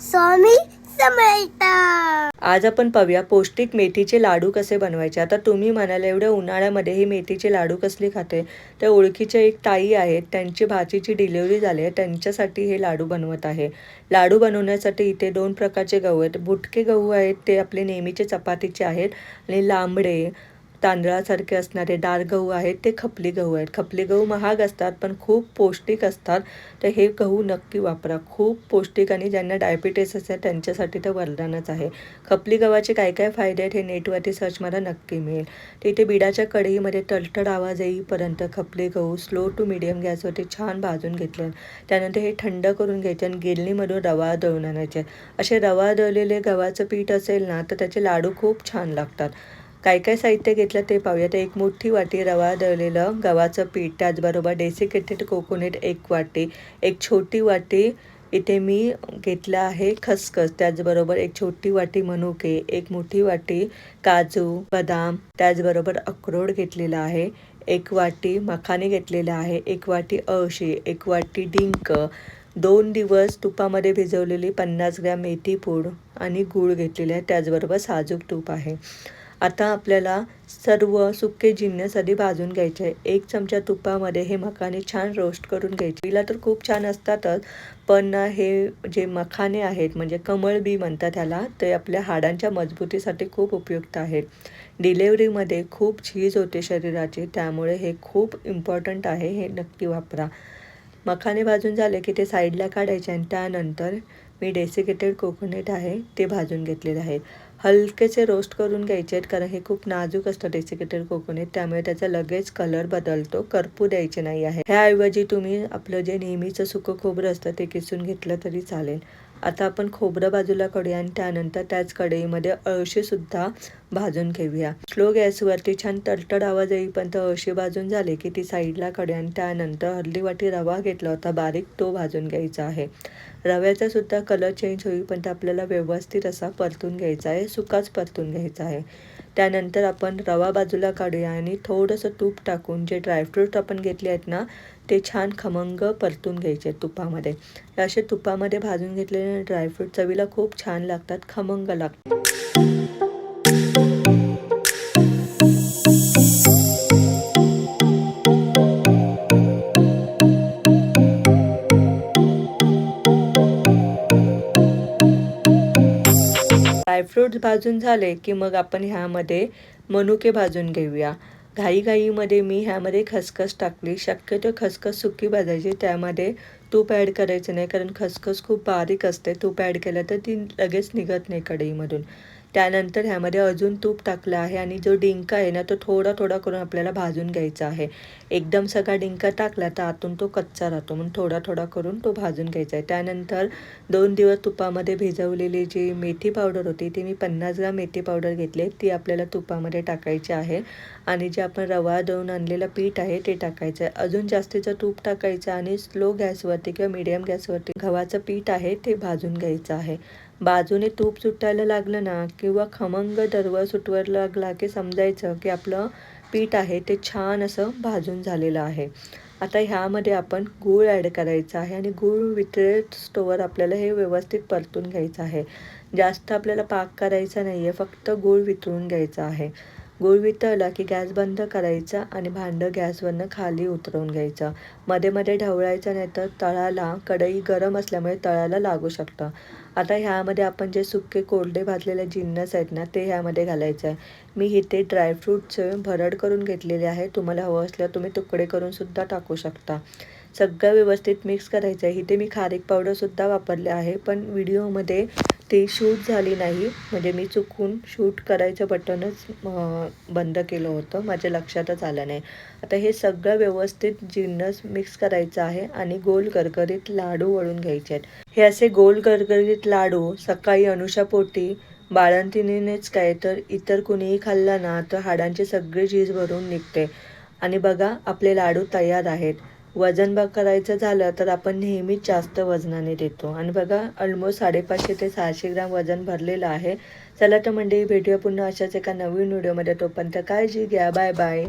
स्वामी आज आपण पाहूया पौष्टिक मेथीचे लाडू कसे बनवायचे? आता तुम्ही म्हणाल एवढ्या उन्हाळ्यामध्ये हे मेथीचे लाडू कसले खाते? त्या ओळखीच्या एक ताई आहेत त्यांची भाचीची डिलिव्हरी झाली आहे त्यांच्यासाठी हे लाडू बनवत आहे. लाडू बनवण्यासाठी इथे दोन प्रकारचे गहू आहेत. बुटके गहू आहेत ते आपले नेहमीचे चपातीचे आहेत आणि लांबडे तांदळासारखे असणारे डाळ गहू आहेत ते खपली गहू आहेत. खपली गहू महाग असतात पण खूप पौष्टिक असतात. तर हे गहू नक्की वापरा. खूप पौष्टिक आणि ज्यांना डायबिटीस असेल त्यांच्यासाठी तर वरदानच आहे. खपली गव्हाचे काय काय फायदे आहेत हे नेटवरती सर्च मला नक्की मिळेल. तर इथे बिडाच्या कढईमध्ये तळतड आवाज येईपर्यंत खपली गहू स्लो टू मिडियम गॅसवरती छान भाजून घेतले. त्यानंतर हे थंड करून घ्यायचे आणि गिरणीमधून रवा दळून आणायचे. असे रवा दळलेले गव्हाचं पीठ असेल ना तर त्याचे लाडू खूप छान लागतात. काय काय साहित्य घेतलं ते पाहूया तर एक मोठी वाटी रवा दळलेलं गव्हाचं पीठ त्याचबरोबर डेसिकेटेड कोकोनट एक वाटी एक छोटी वाटी इथे मी घेतलं आहे खसखस त्याचबरोबर एक छोटी वाटी मनुके एक मोठी वाटी काजू बदाम त्याचबरोबर अक्रोड घेतलेला आहे एक वाटी मखाने घेतलेला आहे एक वाटी अळशी एक वाटी डिंक दोन दिवस तुपामध्ये भिजवलेली पन्नास ग्रॅम मेथी पूड आणि गूळ घेतलेली आहे त्याचबरोबर साजूक तूप आहे. आता आपल्याला सर्व सुके जिन्नस आधी भाजून घ्यायचे. आहे एक चमचा तुपामध्ये हे मखाने छान रोस्ट करून घ्यायचे. तिला तर खूप छान असतातच पण हे जे मखाने आहेत म्हणजे कमळ बी म्हणतात त्याला ते आपल्या हाडांच्या मजबूतीसाठी खूप उपयुक्त आहेत. डिलेवरीमध्ये खूप झीज होते शरीराची त्यामुळे हे खूप इम्पॉर्टंट आहे हे नक्की वापरा. मखाने भाजून झाले की ते साईडला काढायचे आणि त्यानंतर मी डेसिकेटेड कोकोनट आहे ते भाजून घेतलेले आहेत. हलकेचे रोस्ट करून घ्यायचे आहेत कारण हे खूप नाजूक असतं डेसिकेटेड कोकोनट त्यामुळे त्याचा लगेच कलर बदलतो. करपू द्यायचे नाही आहे. ह्याऐवजी तुम्ही आपलं जे नेहमीचं सुकं खोबरं असतं ते किसून घेतलं तरी चालेल. आता आपण खोबरं बाजूला करूया आणि त्यानंतर त्याच कढईमध्ये अळशीसुद्धा भाजून घेऊया. स्लो गॅसवरती छान तडतड आवाज येईपर्यंत अळशी भाजून झाले की ती साईडला कडे आणि त्यानंतर हल्ली वाटी रवा घेतला होता बारीक तो भाजून घ्यायचा आहे. रव्याचा सुद्धा कलर चेंज होईपर्यंत आपल्याला व्यवस्थित असा परतून घ्यायचा आहे सुकाच परतून घ्यायचा आहे. त्यानंतर आपण रवा बाजूला काढूया आणि थोडंसं तूप टाकून जे ड्रायफ्रूट आपण घेतले आहेत ना ते छान खमंग परतून घ्यायचे तुपामध्ये. असे तुपामध्ये भाजून घेतलेले ड्रायफ्रूट चवीला खूप छान लागतात खमंग लागतात. ड्रायफ्रूट्स भाजून झाले की मग आपण ह्यामध्ये मनुके भाजून घेऊया. घाईघाईमध्ये मी ह्यामध्ये खसखस टाकली. शक्यतो खसखस सुकी भाजायची त्यामध्ये तूप ॲड करायचं नाही कारण खसखस खूप बारीक असते. तूप ॲड केलं तर ती लगेच निघत नाही कढईमधून. त्यानंतर ह्यामध्ये अजून तूप टाकलं आहे आणि जो डिंक आहे ना तो थोडा थोडा करून आपल्याला भाजून घ्यायचा आहे. एकदम सगळा डिंक टाकला तर आतून तो कच्चा राहतो म्हणून थोडा थोडा करून तो भाजून घ्यायचा आहे. त्यानंतर दोन दिवस तुपामध्ये भिजवलेली जी मेथी पावडर होती ती मी पन्नास ग्राम मेथी पावडर घेतली ती आपल्याला तुपामध्ये टाकायची आहे आणि जे आपण रवा दळून आणलेलं पीठ आहे ते टाकायचं आहे. अजून जास्तीचं तूप टाकायचं आणि स्लो गॅसवरती किंवा मीडियम गॅसवरती गव्हाचं पीठ आहे ते भाजून घ्यायचं आहे. बाजूने तूप सुटायला लागलं ना किंवा खमंग दरवळ सुटवर लागला की समजायचं की आपलं पीठ आहे ते छान असं भाजून झालेलं आहे. आता ह्यामध्ये आपण गूळ ॲड करायचं आहे आणि गूळ वितळत स्टोवर आपल्याला हे व्यवस्थित परतून घ्यायचं आहे. जास्त आपल्याला पाक करायचा नाही आहे फक्त गूळ वितळून घ्यायचा आहे. गूळ वितळला की गॅस बंद करायचा आणि भांडं गॅसवरनं खाली उतरवून घ्यायचं. मध्ये मध्ये ढवळायचं नाही तर तळाला कढई गरम असल्यामुळे तळाला लागू शकतं. आता ह्यामध्ये आपण जे सुके कोरडे भाजलेले जिन्नस आहेत ना ते ह्यामध्ये घालायचं आहे. मी इथे ड्रायफ्रूटचे भरड करून घेतलेले आहे. तुम्हाला हवं असल्या तुम्ही तुकडे करूनसुद्धा टाकू शकता. सगळं व्यवस्थित मिक्स करायचं आहे. इथे मी खारीक पावडरसुद्धा वापरले आहे. पण व्हिडिओमध्ये ती शूट झाली नाही. म्हणजे मी चुकून शूट करायचं बटनच बंद केलं होतं. माझ्या लक्षातच आलं नाही. आता हे सगळं व्यवस्थित जिन्नस मिक्स करायचं आहे आणि गोल गरगरीत लाडू वळून घ्यायचे आहेत. हे असे गोल गरगरीत लाडू सकाळी अनुषापोटी बाळंतिनीनेच काय तर इतर कुणीही खाल्ला ना तर हाडांची सगळी झीज भरून निघते. आणि बघा आपले लाडू तयार आहेत. वजन बघ करायचं झालं तर आपण नेहमीच जास्त वजनाने देतो. आणि बघा ऑलमोस्ट साडेपाचशे ते सहाशे ग्राम वजन भरलेलं आहे. चला तर मंडळी भेटूया पुन्हा अशाच एका नवीन व्हिडिओमध्ये. तोपर्यंत काळजी घ्या. Bye bye